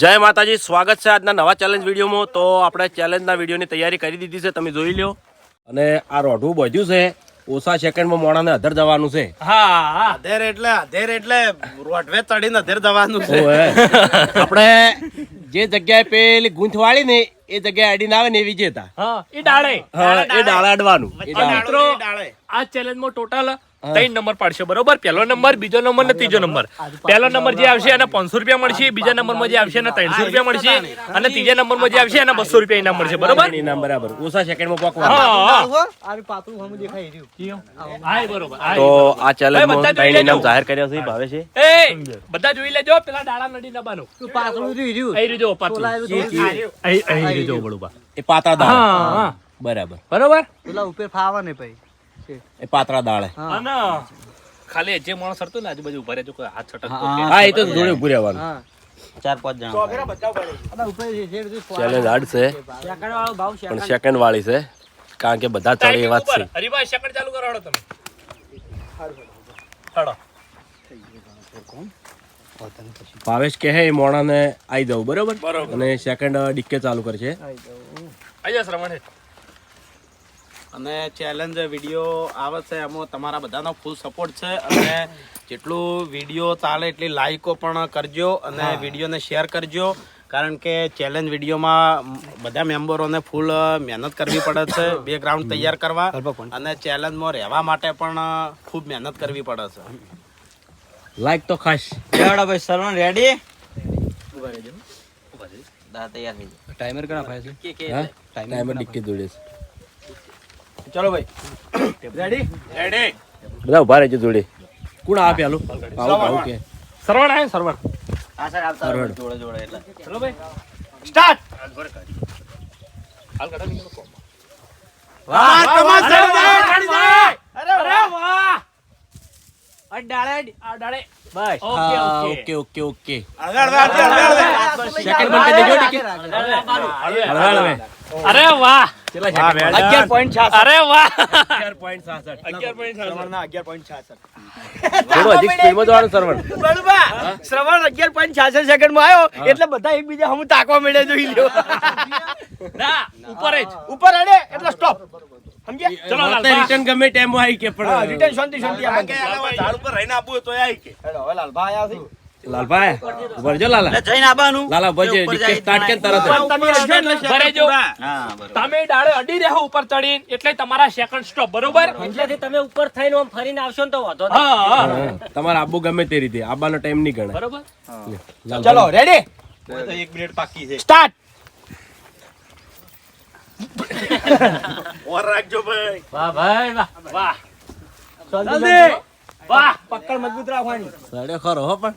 જય માતાજી સ્વાગત છે આજના નવા ચેલેન્જ વિડીયોમાં. તો આપણે ચેલેન્જના વિડીયોની તૈયારી કરી દીધી છે તમે જોઈ લો અને આ રોઢું બધ્યું છે ઓછા સેકન્ડમાં મોણાને અધર જવાનું છે. હા અધેર એટલે અધેર એટલે રોઢવે ચડીને અધેર દવાનું છે. આપણે જે જગ્યાએ પેલી ગૂંથ વાળી ને એ જગ્યાએ અડીને આવે ને એ વિજેતા હા એ ડાળે. હા, એ ડાળા અડવાનું. મિત્રો આ ચેલેન્જમાં ટોટલ ત્રણ નંબર પાડશે બરોબર? પહેલો નંબર બીજો નંબર ને ત્રીજો નંબર. પહેલો નંબર જે આવશે એને પાંચસો રૂપિયા મળશે બીજા નંબરમાં જે આવશે એને ત્રણસો રૂપિયા મળશે અને ત્રીજા નંબરમાં જે આવશે એને બસો રૂપિયા ઇનામ મળશે બરોબર? ઇનામ બરાબર. ઓછા સેકન્ડમાં એ તો આ ચેલેન્જમાં બધા ત્રણ ઇનામ જાહેર કર્યા છે ભાવે છે? એ બધા જોઈ લેજો પેલા ડાળા નડી દબાનો અહીં રહ્યો. પાછું અહીં અહીં રહ્યો. બળુબા. એ પાતા દા બરાબર. બરોબર? પેલા ઉપર ફાવા ને ભાઈ. એ પાતરા દાળે અને ખાલી જે માણસ હરતો ને આજુબાજુ ઊભા રહેજો કોઈ હાથ છટક કે હા એ તો જોડે ઉભું રહેવાનું. ચાર પાંચ જણા. અને ઉપર જે છે. એ ચેલેન્જ હાર્ડ છે પણ સેકન્ડ વાળી છે કારણ કે બધા ચડે એ વાત છે. હરીભાઈ સેકન્ડ ચાલુ કરાવડો તમે. હળો. ભાવેશ કહે એ મોણાને આવી દઉં. બરોબર? અને સેકન્ડ ડિક્કે ચાલુ કરશે આઈ જાવ શ્રવણ. અને ચેલેન્જ વીડિયો આવે છે એમાં તમારા બધાનો ફૂલ સપોર્ટ છે. અને જેટલું વીડિયો ચાલે એટલી લાઈકો પણ કરજો અને વિડીયોને શેર કરજો. કારણ કે ચેલેન્જ વિડીયોમાં બધા મેમ્બરોને ફૂલ મહેનત કરવી પડે છે બેકગ્રાઉન્ડ તૈયાર કરવા. અને ચેલેન્જમાં રહેવા માટે પણ ખૂબ મહેનત કરવી પડે છે. લાઈક તો ખાસ ભાઈ રેડી તૈયાર ટાઈમર કરા ફાય છે? ટાઈમર ડિક્કે જોડે છે. ચલો ભાઈ. રેડી રેડી બધા ઊભા રહેજો જોડે. કોણ આ પેલું આવું આવું કે. સરવણ આયો ને શ્રવણ સર આવતા જોડે જોડે એટલે. ચલો ભાઈ. સ્ટાર્ટ હાલ કાઢો નીકળો. વાહ વાહ બસ. Okay okay. Okay okay okay. આગળ આગળ આગળ સેકન્ડ દેજો. અરે વાહ. અગિયાર પોઈન્ટ અરે વાહ. 11.66. 11.66. થોડું હજી સ્પીડમાં જવાનું સરવણ શ્રવણ. અગિયાર પોઈન્ટ છાસઠ સેકન્ડમાં આવ્યો. એટલે બધા એકબીજા હમ તાકવા મળે જોઈ ના ઉપર જ. ઉપર અડે એટલે સ્ટોપ ચલો રિટર્ન ગમે ટાઈમ આવી કે પણ રિટર્ન શાંતિ શાંતિ. ઝાડ ઉપર રહીને આપવું તો આવી કે. હવે લાલભા આયા છે લાલભાઈ ઊભા રહેજો લાલા. જઈને આવવાનું લાલા. ઉપર સ્ટાર્ટ કેમ તરત? તમે ડાળે અડી રહો ઉપર ચડીને એટલે તમારા સેકન્ડ સ્ટોપ બરોબર? એટલેથી તમે ઉપર થઈને આમ ફરીને આવશો ને તો વાંધો નહીં. હા હા, આબુ ગમે તે રીતે. આબાનો ટાઈમ નહીં ગણાય. બરોબર? ચલો રેડી તો એક મિનિટ બાકી છે. સ્ટાર્ટ ઓર રાખજો ભાઈ. વાહ ભાઈ વાહ. વાહ. જલ્દી! વાહ પકડ મજબૂત રાખવાની. સડે ખરો હો પણ.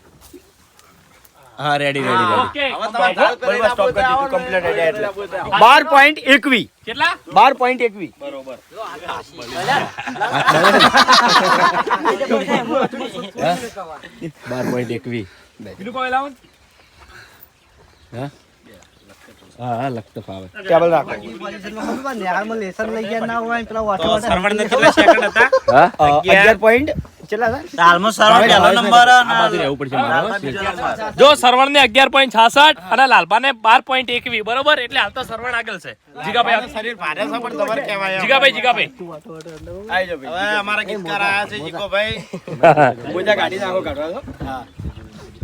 હા રેડી રેડી ઓકે બરોબર સ્ટોપ કરી દીધું કમ્પ્લીટ રેડી એટલે 12.21 કેટલા? બાર પોઈન્ટ એકવી. બીજું કોઈ લાવો ને? હા હા હા ફાવે. ટેબલ રાખો. પોઝિશનમાં ખબર પડે નેહાળમાં લેસન લઈ ગયા ના હોય પેલા વાટો વાટો. સરવણને કેટલા સેકન્ડ હતા? હા? 11 પોઈન્ટ કેટલા હતા તાલમાં સરવણ પહેલો નંબર આ બાજુ રહેવું પડશે મારે હો. જો સરવણ ને અગિયાર પોઈન્ટ છાસઠ અને લાલપા ને બાર પોઈન્ટ એકવી બરોબર? એટલે હાલ તો સરવણ આગળ છે. જીગાભાઈ શરીર ભારે છે પણ તમારે કહેવાય જીગાભાઈ જીગાભાઈ. આઈ જાઓ ભાઈ. હવે અમારા ગીતકાર આયા છે જીકોભાઈ મોજા કાઢી નાખો કાઢવા હા.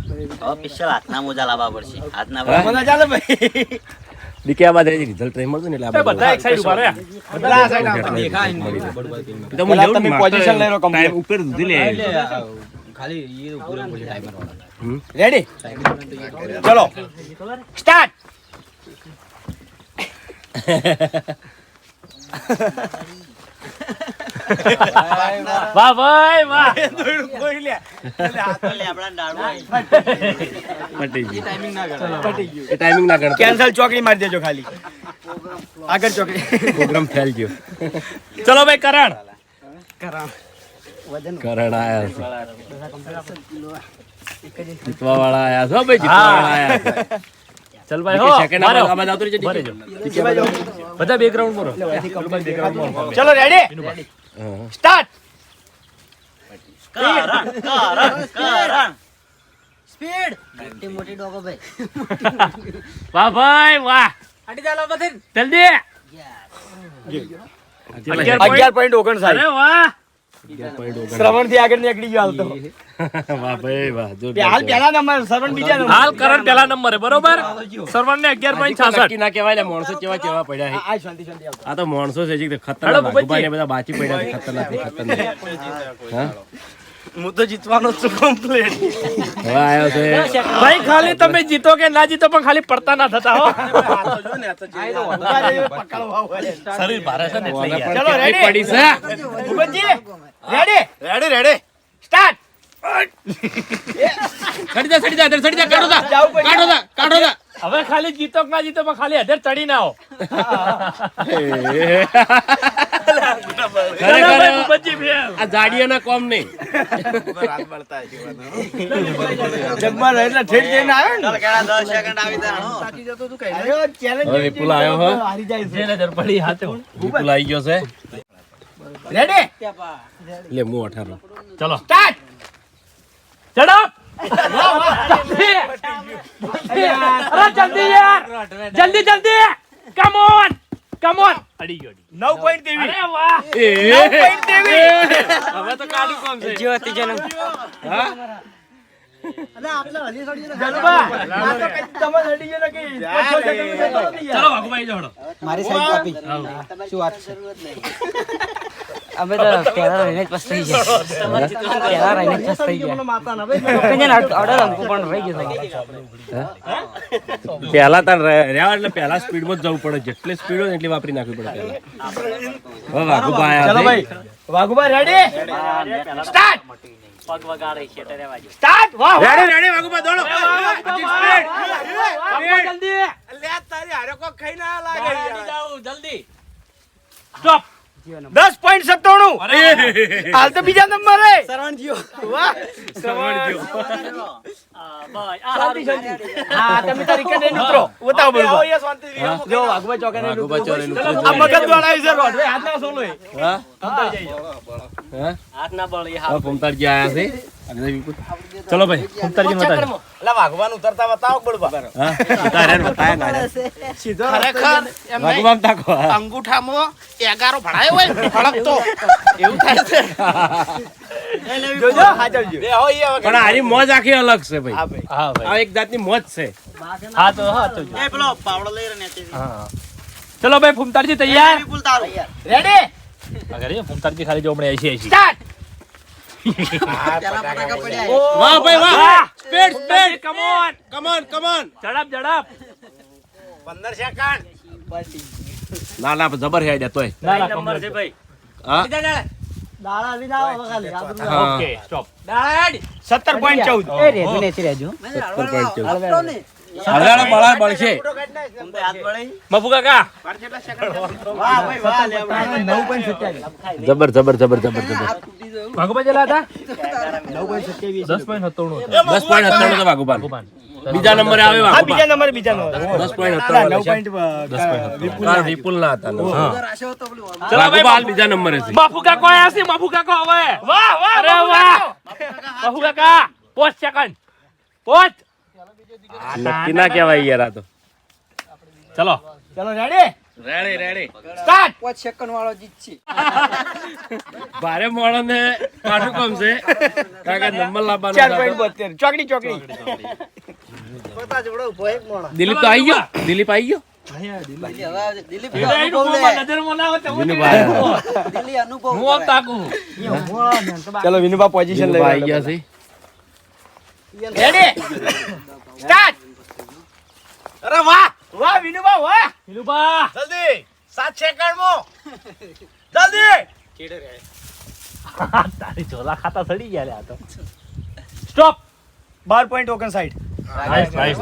હવે હાથના મોજા લાવવા પડશે. હાથના મોજા ચાલે ભાઈ. ડીકે બાજુ રિઝલ્ટ રહી મળતું ને એટલે આ એ બાજુ બધા એક સાઈડ ઊભા રહ્યા. બધા આ side આવતા. મળી જાય. એ તો હું પેલા લેવું ને, તમે મારે તો position લઈ લો complete. time ઉપર સુધી લે હમ. રેડી ચલો સ્ટાર્ટ વાહ ભાઈ વાહ લેબડા ડાળું આવી. પટી ગયું. એ ટાઈમિંગ ના ગણતો કેન્સલ ચોકડી મારી દેજો ખાલી. આગળ ચોકડી. પ્રોગ્રામ ફેલ ગયો. ચલો ભાઈ કરણ. કરણ. આયા છે. જીતવા વાળા આયા છો. ભાઈ જીતવા વાળા આયા ચલ ભાઈ હો. મારો. આમાં- આમાં રહેજો. બધા બેકગ્રાઉન્ડમાં ચલો ready. Start Karan Karan Karan speed મોટી મોટી ડોગો ભાઈ. વાહ ભાઈ વાહ. જલ્દી. અગિયાર. પોઈન્ટ ઓગણસાઠ. અરે વાહ. શ્રવણથી આગળ નીકળી ગયો હાલ તો. વાહ ભાઈ વાહ જો હાલ પહેલા નંબર શ્રવણ બીજા નંબર. હાલ કરણ પહેલા નંબરે બરોબર? સરવણ ને અગિયાર પોઈન્ટ છાસઠ. નક્કી ના કહેવાય માણસો કેવા કેવા પડ્યા આ શાંતિ શાંતિ આ તો માણસો છે જે ખતરનાક ભૂપતજી. ને બધા બાચી પડ્યા છે ખતરનાક ખતરનાક. હા? હું તો જીતવાનો છું કમ્પ્લીટ હવે આવ્યો છે. ભાઈ ખાલી તમે જીતો કે ના જીતો પણ ખાલી પડતા ના થતા હો. શરીર ભારે છે ને ચલો, કેટલી પડી છે? ભૂપતજી? રેડી રેડી રેડી સ્ટાર્ટ સડી જા સડી જા અંદર સડી જા કાઢો જા કાઢો જા કાઢો જા. હવે ખાલી જીતો કે ના જીતો પણ ખાલી હજાર ચડી ના આવો. આ કોમ નહીં. ઠેઠ જઈને આવ્યો ને. આવ્યો હો. આવી ગયો છે. રેડી લે મો અઠારો. ચલો. સ્ટાર્ટ ચડો! અરે જલ્દી યાર. જલ્દી જલ્દી. કમ ઓન કમ ઓન અડી ગયો અડી. નવ પોઈન્ટ તેવી અરે વાહ. હવે તો કાઢું કોમ છે? અને આપણે હજી થોડી જલવા આ તો કઈ તમે લડી ગયો ને કે પાંચ છ સેકન્ડમાં જતો નથી યાર. ચલો વાઘુભાઈ જોડો. મારી સાઈડ આપી શું વાત છે? અમે તો પહેલા રહીને જ પસ્તાઈ ગયા. પહેલા રહીને જ પસ્તાઈ ગયા. માતા ના ભાઈ કન્યા ઓર્ડર અંકુ પણ રહી ગયો પહેલા તાર રહ્યા એટલે પહેલા સ્પીડમાં જ જવું પડે. જેટલી સ્પીડ હોય એટલી વાપરી નાખવી પડે પહેલા વાઘુભાઈ ચલો ભાઈ. વાઘુભાઈ રેડી સ્ટાર્ટ પગ વગાડે છે એટલે સ્ટાર્ટ વાહ વાહ. રેડી રેડી વાઘુભાઈ દોડો. જલ્દી. લે તારી હારે કોક ખાઈ ના લાગે. જલ્દી. સ્ટોપ દસ પોઈન્ટ સત્તાણું. હાલ તો બીજા નંબર. હે સરવણજીઓ વાહ ભાઈ, ચલો ભાઈ બતાવી. એટલે વાઘવાન ઉતરતા બતાવો બળવા. હા બતાવ્યા ને ના. સીધો ખરેખર વાઘુભાઈ તાકો. અંગૂઠામાં એગારો ભણાયો હોય એવું થાય છે. જોજો પણ મોજ આખી અલગ છે ભાઈ. હા ભાઈ. આ એક જાતની મોજ છે. હા તો હા તો એ પેલો પાવડો લઈ રહ્યો ને હા ચલો ભાઈ ફૂમતારજી તૈયાર? રેડી અગર ફૂમતારજી ખાલી જો હમણાં એસી એસી. સ્ટાર્ટ વાહ ભાઈ વાહ. Speed speed come on come on come on ઝડપ ઝડપ. 15 સેકન્ડ ના ના જબર હે આઈડિયા તોય. ના ના નંબર છે ભાઈ હા દાડા પોઈન્ટ ના આવે ખાલી આ બધું હા. ઓકે સ્ટોપ 17.14 એ રેજુ ને રહેજો હજારો બળા બળશે મફુ કાકા વાહ ભાઈ વાહ લે આપણે 9.27 જબર જબર જબર જબર જબર ભાગુભાઈ જેલા હતા દસ પોઈન્ટ સત્તાણું દસ પોઈન્ટ સત્તાણું તો વાઘુબાન બીજા નંબરે આવે હા બીજા નંબરે બીજા નંબર. દસ પોઈન્ટ ના, સત્તાણું 9 point, કારણ વિપુલ ના હતા ચલો ભાઈ બીજા નંબરે છે. બાપુ કાકો આયા છે બાપુ કાકો હવે. વાહ વાહ અરે વાહ. બાપુ કાકા. પોચ સેકન્ડ પોચ નક્કી ના કહેવાય યાર આ તો. ચલો. ચલો રેડી રેડી રેડી સ્ટાર્ટ પાંચ સેકન્ડ વાળો જીતશે. ભારે મોણો ને કાઠું કામ છે. નંબર લાવવાનો ચોકડી ચોકડી. પોતા જોડે ઊભો એક મોણો. દિલીપ તો આવી ગયો? દિલીપ આવી ગયો? ચલો વિનુભા પોઝિશન આવી છે અરે વાહ! વાહ વિનુભા વાહ! વિનુભા! જલ્દી! 7 સેકન્ડમાં જલ્દી! તારી ઝોલા ખાતા સડી ગયા લે આ તો. સ્ટોપ 12.59 નાઈસ નાઈસ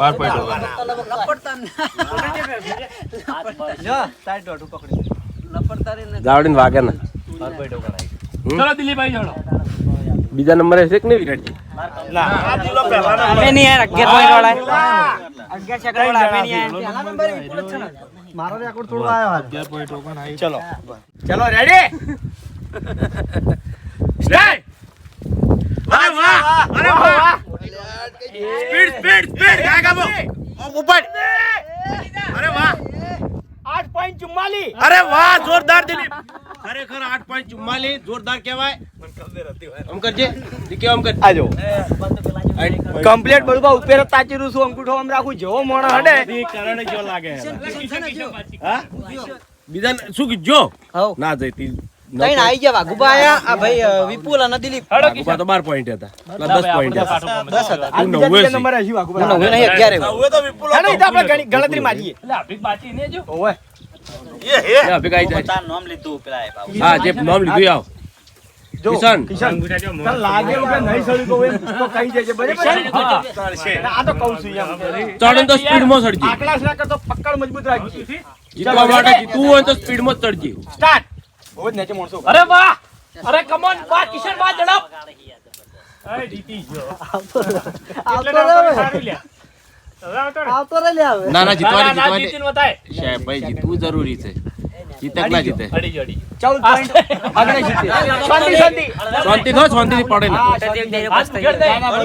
બાર પોઈન્ટ ગાવડીને વાગે ને. ચલો દિલીપભાઈ જોડો. બીજા નંબરે છે કે નહીં વિરાટજી મારો રેકોર્ડ થોડો આવ્યો ચલો. ચલો રેડી સ્ટાર્ટ અરે વાહ. અરે વાહ. Speed speed speed. ગાય ગામો. ઉપર અરે વાહ. આઠ પોઈન્ટ ચુમ્માલી અરે વાહ જોરદાર દિલીપ. ખરેખર આઠ પોઈન્ટ ચુમ્માલીસ જોરદાર કહેવાય. આમ કરજે. દીકે આમ કર. આજો કમ્પ્લીટ બધું બા ઉપર જ તાચી રહ્યું છું અંગૂઠો આમ રાખું જેવો મોણો હડે. કારણ જો લાગે. હા બીજા શું કીજો. ના જઈતી તઈને આઈ ગયા વાઘુબા આયા આ ભાઈ વિપુલ અને દિલીપ. વાઘુબા તો 12 પોઈન્ટ હતા. પેલા દસ પોઈન્ટ હતા. 10 હતા. તું નવ્વે છે. નંબર હજી વાગુ હું નવ્વે નહીં અગિયાર આવ્યો. હેડો, ઈ તો આપણે ગણી- ગણતરી મારીએ. એટલે આપણી બાચી ને જો. ઓય એ અભિક આઈ જાય. પોતાનું નામ લીધું પેલા એ બાબુ. હા જે નામ લીધું આવ. કિશન. કિશન. અંગૂઠા જો તને લાગે કે નહીં સળ્યું કહું એમ તો કહી દેજે. બરાબર આ તો કહું છું એમ. તો સ્પીડમાં ના કરતો પકડ મજબૂત રાખજે. જીતવા માટે જીતવું હોય તો સ્પીડમાં જ ચડજે સ્ટાર્ટ બહુ જ નીચે માણસો અરે વાહ! અરે કમોન વાહ કિશન વાહ ઝડપ! અરે જીતી જો આવતો આવતો ને. આવતો રહે. લે હવે. ના ના જીતવાની ના, ના, જીતવાની જીતીને બતાય. સાહેબ ભાઈ જીતવું જરૂરી છે. જીતે ના જીતે. અડી ગયો, અડી પોઈન્ટ આગળ જીતે. શાંતિ શાંતિ. શાંતિ થો શાંતિથી પડે ને. હાથ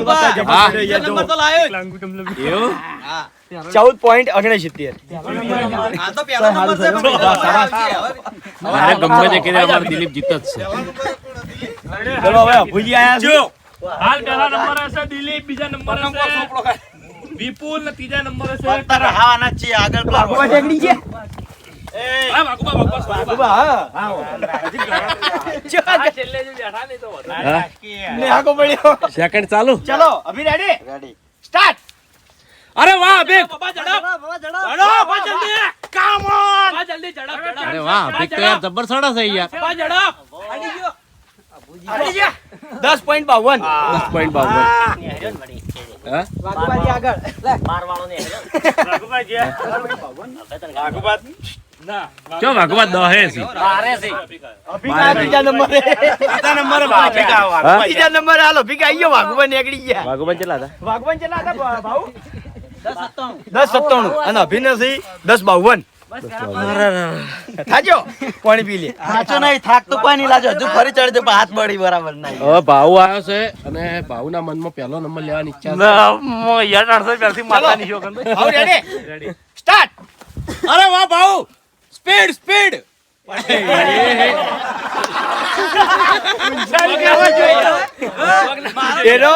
ઉઘાડ દે. હા. નંબર તો લાયો લાંગુ ટમલો. ચૌદ પોઈન્ટ ઓગણસિત્તેર મારે ગમે તે કીધે અમારે દિલીપ જીત જ છે ચલો હવે ભૂજી આયા છો હાલ પહેલા નંબર હશે દિલીપ બીજા નંબર હશે વિપુલ ને ત્રીજા નંબર હશે રહાવાના જ છે આગળ પેલા ભગવાન ટેકડી છે હા, વાઘુબા, વાઘુબા, વાઘુબા. હા હા આ છેલ્લે જે બેઠા ને તો વધારે. ને આગો પડ્યો સેકન્ડ ચાલુ ચલો અભી રેડી સ્ટાર્ટ અરે વાહ અભિક જલ્દી. ઝડપ. અરે વાહ અભિક તો યાર જબર સડા છે યાર. બાબા ઝડપ. દસ પોઈન્ટ બાવન. દસ પોઈન્ટ બાવન. હા? વાઘુબાજી આગળ. લે. વાઘુબા જે. ના, ચો ભાગવત દહે છે અભિકા બીજા નંબરે. બીજા નંબર બીજા નંબર હાલો અભિકા આયો ગયો વાઘુબા નીકળી ગયા. ભાગવત હતા? હતા ભાઉ? દસ સત્તાણું. અને અભિનય દસ બાવન. થાજો પાણી પી લે. સાચો નહીં થાક તો લાજો. હજુ ફરી ચડી પણ હાથ બળી બરાબર નહીં. હવે ભાવ આવ્યો છે અને ભાવના મનમાં પહેલો નંબર લેવાની ઈચ્છા છે. ના, મો યાર અડધો રૂપિયાથી મારવાની શોખ હતો. રેડી સ્ટાર્ટ અરે વાહ ભાવ સ્પીડ સ્પીડ એનો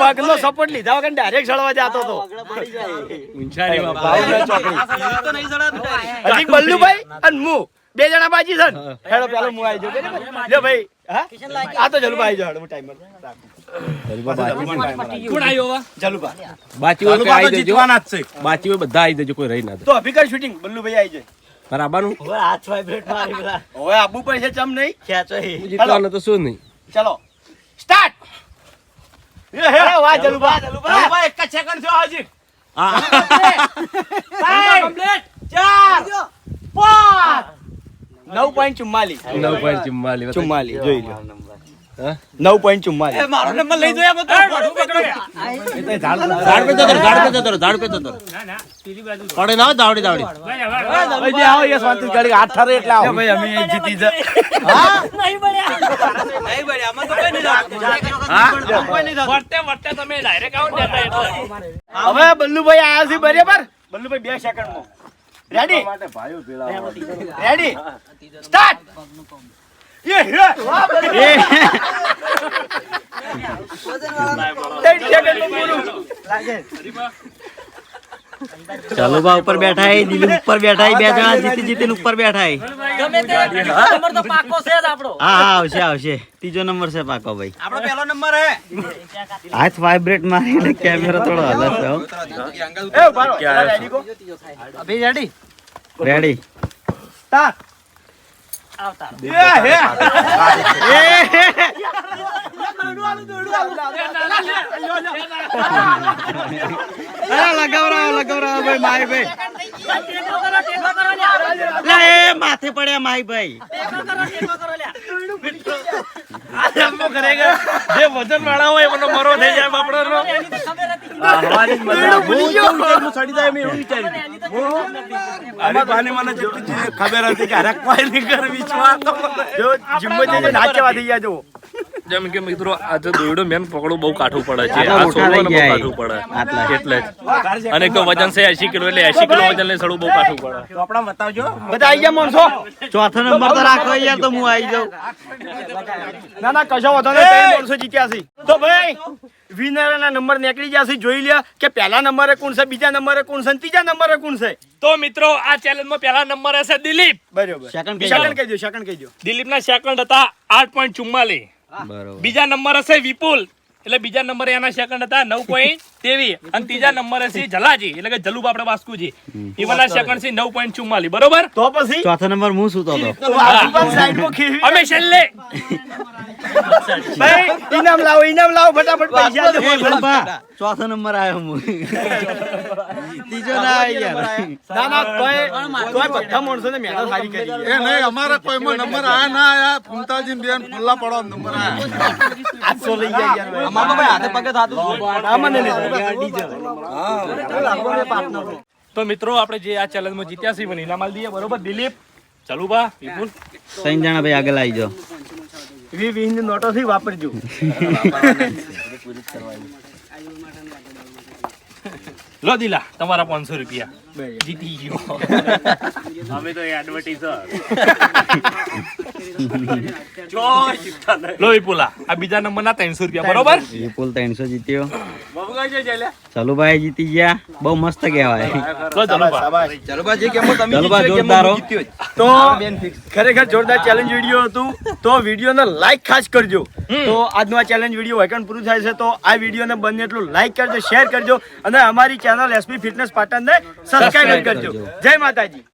પગનો સપોર્ટ લીધા વગર ડાયરેક્ટ ચડવા જતો હતો. હજી બલ્લુભાઈ અને હું બે જણા બાજી છે ને? હેડો પેલો હું આવી જાઉં. લે ભાઈ હા? આ તો જલુબા આવી જાવ હું ટાઈમર બધા આવી જજો કોઈ રહી ના તો અભિકર શૂટિંગ બલ્લુભાઈ આવી જાય. બરાબરનું હવે હાથ વાઇબ્રેટ મારી પેલા. હવે આબુ પડશે ચમ નહીં? ખેંચો જીતવાનું તો શું નહીં. ચલો. સ્ટાર્ટ નવ પોઈન્ટ ચુમ્માલીસ. નવ પોઈન્ટ ચુમ્માલી ચુમ્માલીસ જોઈ લો હા? નવ પોઈન્ટ ચુમ્માલીસ. મારો નંબર લઈ જોયા. ઝાડ પે જતો ઝાડ પે જતો ઝાડ પે જતો રહો. ના, ના, ત્રીજી બાજુ. પડે ના હો, દાવડી. દાવડી. ભાઈ આવો એ શાંતિ ગાડી હાથ ઠરે એટલે આવો. ભાઈ અમે જીતી જ વર્તે વર્તે તમે direct આવો ત્યાં એટલે. હવે બલ્લુભાઈ આયા છે બરાબર? બલ્લુભાઈ બે સેકન્ડમાં રેડી રેડી સ્ટાર્ટ. ત્રણ સેકન્ડમાં પૂરું. ચાલો બા ઉપર બેઠા હે દિલીપ ઉપર બેઠા હે બે જણા જીતી જીતીને ઉપર બેઠા હે ગમે તે નંબર તો પાકો છે જ આપણો. હા હા આવશે આવશે. ત્રીજો નંબર છે પાકો ભાઈ. આપણો પહેલો નંબર હે. હાથ વાઇબ્રેટ મારી એટલે કેમેરા થોડો હલે છે એ ઊભા રેડી કો? અભી રેડી રેડી સ્ટાર્ટ આવતા એ હે. અરે લગાવરાવો લગાવરાવો ભાઈ માય ભાઈ લે એ માથે પડ્યા માય ભાઈ ટેકો કરો ટેકો કરો લ્યા આમ કરેગા જે વજન વાળા હોય એમનો મરો થઈ જાય બાપડો એની ખબર હતી ખબર હતી કે હરક પાય નહીં કરવી છો જો જીમ્મો જે નાચવા થઈ ગયા જો જેમ કે મિત્રો આજે દોરડો મેન પકડવું બહુ કાઠું પડે છે. આ મોટા બહુ કાઠું પડે. એટલે જ. અને તો વજન છે 80 કિલો એટલે 80 કિલો વજન લઈને સડવું બહુ કાઠું પડે. ચોપડા બતાવજો. બધા આવી ગયા માણસો? ચોથો નંબર તો રાખો યાર તો હું આવી જાઉં. ના ના કશો વધો નહીં ત્રણ માણસો જીત્યા છે. તો ભાઈ વિનર ના નંબર નીકળી જશે જોઈ લે કે પહેલા નંબરે કોણ છે બીજા નંબરે કોણ છે અને ત્રીજા નંબરે કોણ છે? તો મિત્રો આ ચેલેન્જમાં પહેલા નંબર હશે દિલીપ. બરોબર. સેકન્ડ કહી સેકન્ડ કહી દો સેકન્ડ કહી દો દિલીપના સેકન્ડ હતા આઠ પોઈન્ટ ચુમ્માલીસ. બરોબર. બીજા નંબર હશે વિપુલ. એટલે બીજા નંબરે એના સેકન્ડ હતા નવ પોઈન્ટ તેવી અને ત્રીજા નંબરે છે જલાજી એટલે કે જલુબ આપણે વાસ્કુજી ઈવનના સેકન્ડ છે નવ પોઈન્ટ ચુમ્માલી બરોબર? તો પછી? ચોથો નંબર હું શું તો અમે છેલ્લે. ભાઈ ઇનામ લાવો ઇનામ લાવો ફટાફટ પૈસા દો. ચોથો નંબર આવ્યો હું. ત્રીજો ના આવી યાર. ના ના કોઈ તોય બધા માણસોને મહેનત સારી કરી. એ નહીં અમારે કોઈ નંબર આયા ના આયા ફૂમતાજી બેન ખુલ્લા પડો નંબર આયા. આઠસો લઈ ગયા યાર ભાઈ. મને નહીં. તો મિત્રો આપણે જે આ ચેલેન્જમાં જીત્યા છીએ મને દઈએ બરોબર? દિલીપ? ચલુબા વિપુલ? ત્રણ જણા ભાઈ આગળ આવી જાઓ. વી વીસની નોટો થી વાપરજો. લો દિલા તમારા પાંચસો રૂપિયા. જીતી ગયો. અમે તો એડવર્ટીઝ લો વિપુલા આ બીજા નંબરના ત્રણસો રૂપિયા બરોબર? વિપુલ ત્રણસો જીત્યો. ચલુભાઈ જીતી ગયા. બહુ મસ્ત કહેવાય. તો ખરેખર જોરદાર ચેલેન્જ વીડિયો હતું. તો વિડીયોને લાઈક ખાસ કરજો. તો આજનો આ ચેલેન્જ વીડિયો વેકન પૂરું થાય છે તો આ વિડીયોને બંને એટલું લાઈક કરજો શેર કરજો. અને અમારી ચેનલ એસપી ફિટનેસ પાટણને સબસ્ક્રાઇબ કરજો જય માતાજી.